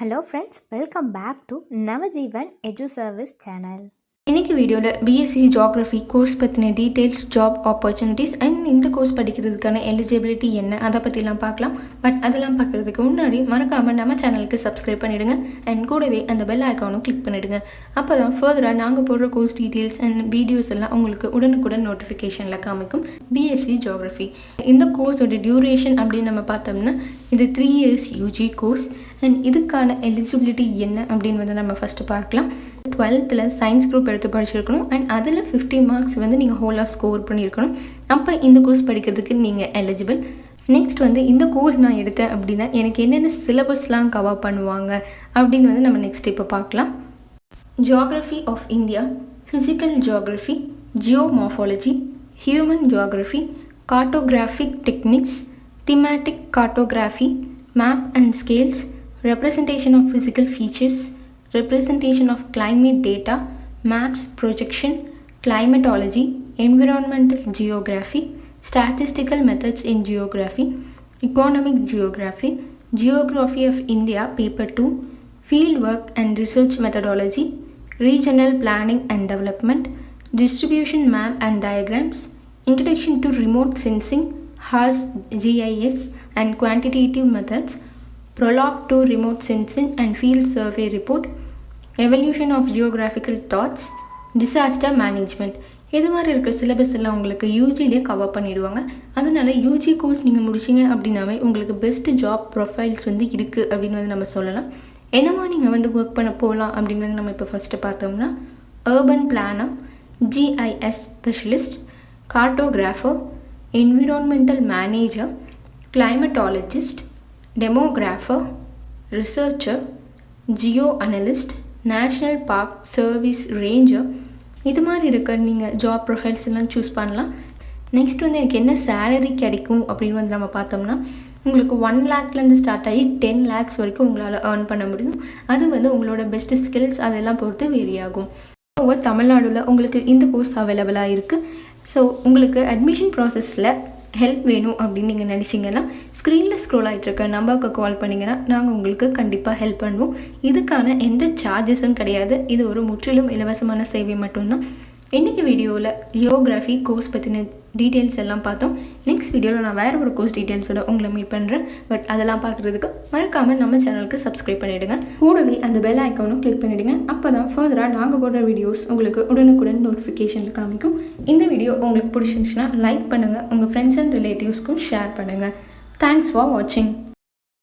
Hello friends, welcome back to Navajivan Edu Service channel. இன்றைக்கி வீடியோவில் BSc geography course பற்றின details job opportunities and இந்த course படிக்கிறதுக்கான eligibility என்ன அதை பற்றிலாம் பார்க்கலாம் பட் அதெல்லாம் பார்க்குறதுக்கு முன்னாடி மறக்காமல் நம்ம சேனலுக்கு சப்ஸ்கிரைப் பண்ணிவிடுங்க அண்ட் கூடவே அந்த பெல் ஐக்கானும் கிளிக் பண்ணிவிடுங்க அப்போ தான் ஃபர்தராக நாங்கள் போடுற கோர்ஸ் டீட்டெயில்ஸ் அண்ட் வீடியோஸ் எல்லாம் உங்களுக்கு உடனுக்குடன் நோட்டிஃபிகேஷனில் காமிக்கும். பிஎஸ்சி ஜியாகிரஃபி இந்த கோர்ஸோட டியூரேஷன் அப்படின்னு நம்ம பார்த்தோம்னா இது three years UG course and இதுக்கான எலிஜிபிலிட்டி என்ன அப்படின்னு வந்து நம்ம ஃபஸ்ட்டு பார்க்கலாம். டுவெல்த்தில் சயின்ஸ் குரூப் எடுத்து படிச்சிருக்கணும். அண்ட் அதில் ஃபிஃப்டி மார்க்ஸ் வந்து நீங்கள் ஹோலாக ஸ்கோர் பண்ணியிருக்கணும். அப்போ இந்த கோர்ஸ் படிக்கிறதுக்கு நீங்கள் எலிஜிபிள் நெக்ஸ்ட் வந்து இந்த கோர்ஸ் நான் எடுத்தேன் அப்படின்னா எனக்கு என்னென்ன சிலபஸ்லாம் கவர் பண்ணுவாங்க? அப்படின்னு வந்து நம்ம நெக்ஸ்ட் இப்போ பார்க்கலாம். Geography of India physical geography geomorphology human geography cartographic techniques thematic cartography map and scales representation of physical features representation of climate data maps projection climatology environmental geography statistical methods in geography economic geography geography of india paper 2 field work and research methodology regional planning and development distribution map and diagrams introduction to remote sensing has gis and quantitative methods prologue to remote sensing and field survey report evolution of geographical thoughts disaster management இது மாதிரி இருக்கிற syllabus எல்லாம் உங்களுக்கு யூஜிலே cover பண்ணிடுவாங்க. அதனால UG course நீங்கள் முடிச்சிங்க அப்படின்னாவே உங்களுக்கு பெஸ்ட்டு ஜாப் ப்ரொஃபைல்ஸ் வந்து இருக்குது அப்படின்னு வந்து நம்ம சொல்லலாம். என்னவா நீங்கள் வந்து ஒர்க் பண்ண போகலாம் அப்படின்னு வந்து நம்ம இப்போ ஃபஸ்ட்டு பார்த்தோம்னா urban planner GIS specialist cartographer environmental manager climatologist demographer researcher geo analyst national park service ranger இது மாதிரி இருக்க நீங்கள் ஜாப் ப்ரொஃபைல்ஸ் எல்லாம் சூஸ் பண்ணலாம். நெக்ஸ்ட் வந்து எனக்கு என்ன சேலரி கிடைக்கும் அப்படின்னு வந்து நம்ம பார்த்தோம்னா உங்களுக்கு ஒன் லேக்லேருந்து ஸ்டார்ட் ஆகி டென் லேக்ஸ் வரைக்கும் உங்களால் ஏர்ன் பண்ண முடியும். அது வந்து உங்களோட பெஸ்ட் ஸ்கில்ஸ் அதெல்லாம் பொறுத்து வேரி ஆகும். தமிழ்நாடுல உங்களுக்கு இந்த கோர்ஸ் அவைலபிளாக இருக்குது ஸோ உங்களுக்கு அட்மிஷன் ப்ராசஸில் ஹெல்ப் வேணும் அப்படின்னு நீங்கள் நினச்சிங்கன்னா ஸ்க்ரீனில் ஸ்க்ரோல் ஆகிட்டு இருக்க நம்பருக்கு கால் பண்ணிங்கன்னா நாங்கள் உங்களுக்கு கண்டிப்பாக ஹெல்ப் பண்ணுவோம். இதுக்கான எந்த சார்ஜஸும் கிடையாது. இது ஒரு முற்றிலும் இலவசமான சேவை மட்டும்தான். இன்றைக்கி வீடியோவில் ஜியோகிராஃபி கோர்ஸ் பற்றின டீட்டெயில்ஸ் எல்லாம் பார்த்தோம். நெக்ஸ்ட் வீடியோவில் நான் வேறு ஒரு கோர்ஸ் டீட்டெயில்ஸோட உங்களை மீட் பண்ணுறேன் பட் அதெல்லாம் பார்க்குறதுக்கு மறக்காமல் நம்ம சேனலுக்கு சப்ஸ்கிரைப் பண்ணிவிடுங்க கூடவே அந்த பெல் ஐக்கானும் கிளிக் பண்ணிவிடுங்க அப்போ தான் ஃபர்தராக நாங்கள் போடுற வீடியோஸ் உங்களுக்கு உடனுக்குடன் நோட்டிஃபிகேஷனில் காமிக்கும். இந்த வீடியோ உங்களுக்கு பிடிச்சிருந்துச்சுன்னா லைக் பண்ணுங்கள் உங்கள் ஃப்ரெண்ட்ஸ் அண்ட் ரிலேட்டிவ்ஸ்க்கும் ஷேர் பண்ணுங்கள் தேங்க்ஸ் ஃபார் வாட்சிங்